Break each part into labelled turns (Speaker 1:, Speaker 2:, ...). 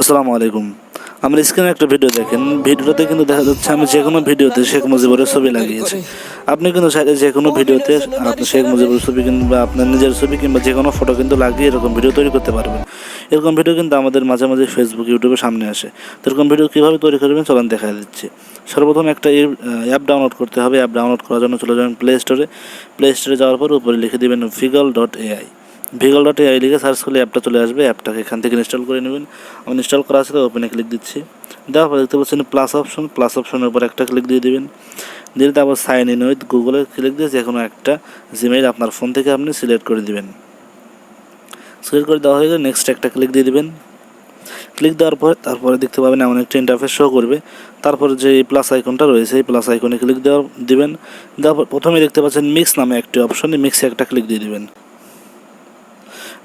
Speaker 1: আসসালামু আলাইকুম। আমার স্ক্রিনে একটা ভিডিও দেখেন। ভিডিওতে কিন্তু দেখা যাচ্ছে আমি যে কোনো ভিডিওতে শেখ মুজিবের ছবি লাগিয়েছি। আপনি কিন্তু চাইলে যে কোনো ভিডিওতে আপনি শেখ মুজিবের ছবি কিংবা আপনার নিজের ছবি কিংবা যে কোনো ফটো কিন্তু লাগিয়ে এরকম ভিডিও তৈরি করতে পারবেন। এরকম ভিডিও কিন্তু আমাদের মাঝে মাঝে ফেসবুক ইউটিউবে সামনে আসে। তো এরকম ভিডিও কীভাবে তৈরি করবেন চলেন দেখা দিচ্ছি। সর্বপ্রথম একটা অ্যাপ ডাউনলোড করতে হবে। অ্যাপ ডাউনলোড করার জন্য চলে যাবেন প্লে স্টোরে প্লে স্টোরে যাওয়ার পর উপরে লিখে দেবেন Viggle dot AI Viggle dot AI লিখে সার্চ করলে অ্যাপটা চলে আসবে। অ্যাপটাকে এখান থেকে ইনস্টল করে নেবেন। আমি ইনস্টল করা আছে তো ওপেনে ক্লিক দিচ্ছি। দেওয়ার পর দেখতে পাচ্ছেন প্লাস অপশন প্লাস অপশনের উপর একটা ক্লিক দিয়ে দেবেন। দিয়ে তারপর সাইন ইন উইথ গুগলে ক্লিক দিয়ে যে কোনো একটা জিমেইল আপনার ফোন থেকে আপনি সিলেক্ট করে দিবেন। সিলেক্ট করে দেওয়া হয়ে গেলে নেক্সট একটা ক্লিক দিয়ে দিবেন। ক্লিক দেওয়ার পর তারপরে দেখতে পাবেন এমন একটা ইন্টারফেস শো করবে। তারপর যে প্লাস আইকনটা রয়েছে, এই প্লাস আইকনে ক্লিক দেওয়া দিবেন। দেওয়ার পর প্রথমে দেখতে পাচ্ছেন মিক্স নামে একটি অপশন মিক্সে একটা ক্লিক দিয়ে দিবেন।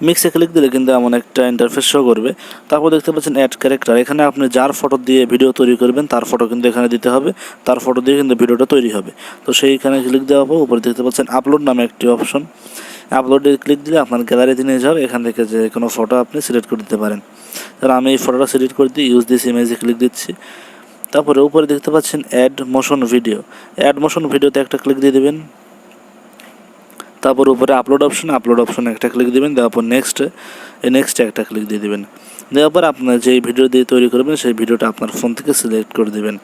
Speaker 1: মিক্সে ক্লিক দিলে কিন্তু এমন একটা ইন্টারফেস শো করবে। তারপর দেখতে পাচ্ছেন অ্যাড ক্যারেক্টার এখানে আপনি যার ফটো দিয়ে ভিডিও তৈরি করবেন, তার ফটো কিন্তু এখানে দিতে হবে। তার ফটো দিয়ে কিন্তু ভিডিওটা তৈরি হবে। তো সেইখানে ক্লিক দেওয়ার পর উপরে দেখতে পাচ্ছেন আপলোড নামে একটি অপশন আপলোডে ক্লিক দিলে আপনার গ্যালারিতে নিয়ে যাবে এখান থেকে যে কোনো ফটো আপনি সিলেক্ট করে দিতে পারেন। তাহলে আমি এই ফটোটা সিলেক্ট করে দিই ইউজ দিস ইমেজে ক্লিক দিচ্ছি। তারপরে উপরে দেখতে পাচ্ছেন add motion video add motion ভিডিওতে একটা ক্লিক দিয়ে দেবেন। তারপর উপরে আপলোড অপশন আপলোড অপশনে একটা ক্লিক দিবেন, দেওয়ার পর নেক্সট এই নেক্সটে একটা ক্লিক দিয়ে দিবেন। দেওয়ার পর আপনার যেই ভিডিও দিয়ে তৈরি করবেন, সেই ভিডিওটা আপনার ফোন থেকে সিলেক্ট করে দিবেন।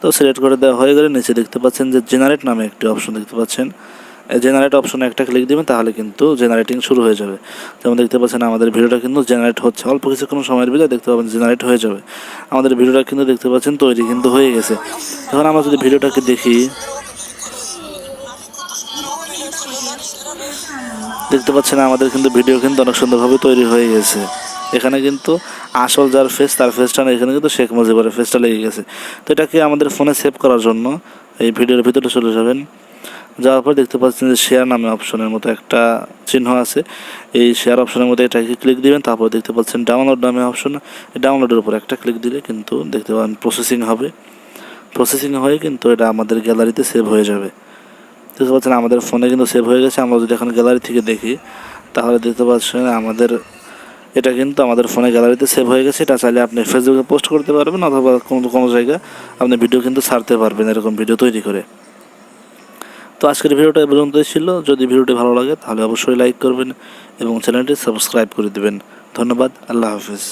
Speaker 1: তো সিলেক্ট করে দেওয়া হয়ে গেলে নিচে দেখতে পাচ্ছেন যে জেনারেট নামে একটি অপশন দেখতে পাচ্ছেন। জেনারেট অপশনে একটা ক্লিক দিবেন, তাহলে কিন্তু জেনারেটিং শুরু হয়ে যাবে। যেমন দেখতে পাচ্ছেন আমাদের ভিডিওটা কিন্তু জেনারেট হচ্ছে। অল্প কিছুক্ষণ সময়ের ভিতরে দেখতে পাবেন জেনারেট হয়ে যাবে। আমাদের ভিডিওটা কিন্তু দেখতে পাচ্ছেন তৈরি কিন্তু হয়ে গেছে। এখন আমরা যদি ভিডিওটাকে দেখি দেখতে পাচ্ছেন আমাদের কিন্তু ভিডিও কিন্তু অনেক সুন্দরভাবে তৈরি হয়ে গেছে। এখানে কিন্তু আসল যার ফেস তার ফেসটা না এখানে কিন্তু শেখ মুজিবের ফেসটা লেগে গেছে। তো এটাকে আমাদের ফোনে সেভ করার জন্য এই ভিডিওর ভিতরে চলে যাবেন। যাওয়ার পর দেখতে পাচ্ছেন যে শেয়ার নামে অপশনের মতো একটা চিহ্ন আছে। এই শেয়ার অপশনের মধ্যে এটাকে ক্লিক দিবেন, তারপর দেখতে পাচ্ছেন ডাউনলোড নামে অপশন ডাউনলোডের উপর একটা ক্লিক দিলে কিন্তু দেখতে পাবেন প্রসেসিং হবে। প্রসেসিং হয়ে কিন্তু এটা আমাদের গ্যালারিতে সেভ হয়ে যাবে। দেখতে পাচ্ছেন আমাদের ফোনে কিন্তু সেভ হয়ে গেছে। আমরা যদি এখন গ্যালারি থেকে দেখি, তাহলে দেখতে পাচ্ছেন আমাদের, এটা কিন্তু আমাদের ফোনে গ্যালারিতে সেভ হয়ে গেছে। এটা চাইলে আপনি ফেসবুকে পোস্ট করতে পারবেন অথবা কোনো কোনো জায়গায় আপনি ভিডিও কিন্তু ছাড়তে পারবেন এরকম ভিডিও তৈরি করে। তো আজকের ভিডিওটা এ পর্যন্তই ছিল। যদি ভিডিওটি ভালো লাগে তাহলে অবশ্যই লাইক করবেন এবং চ্যানেলটি সাবস্ক্রাইব করে দেবেন। ধন্যবাদ। আল্লাহ হাফিজ।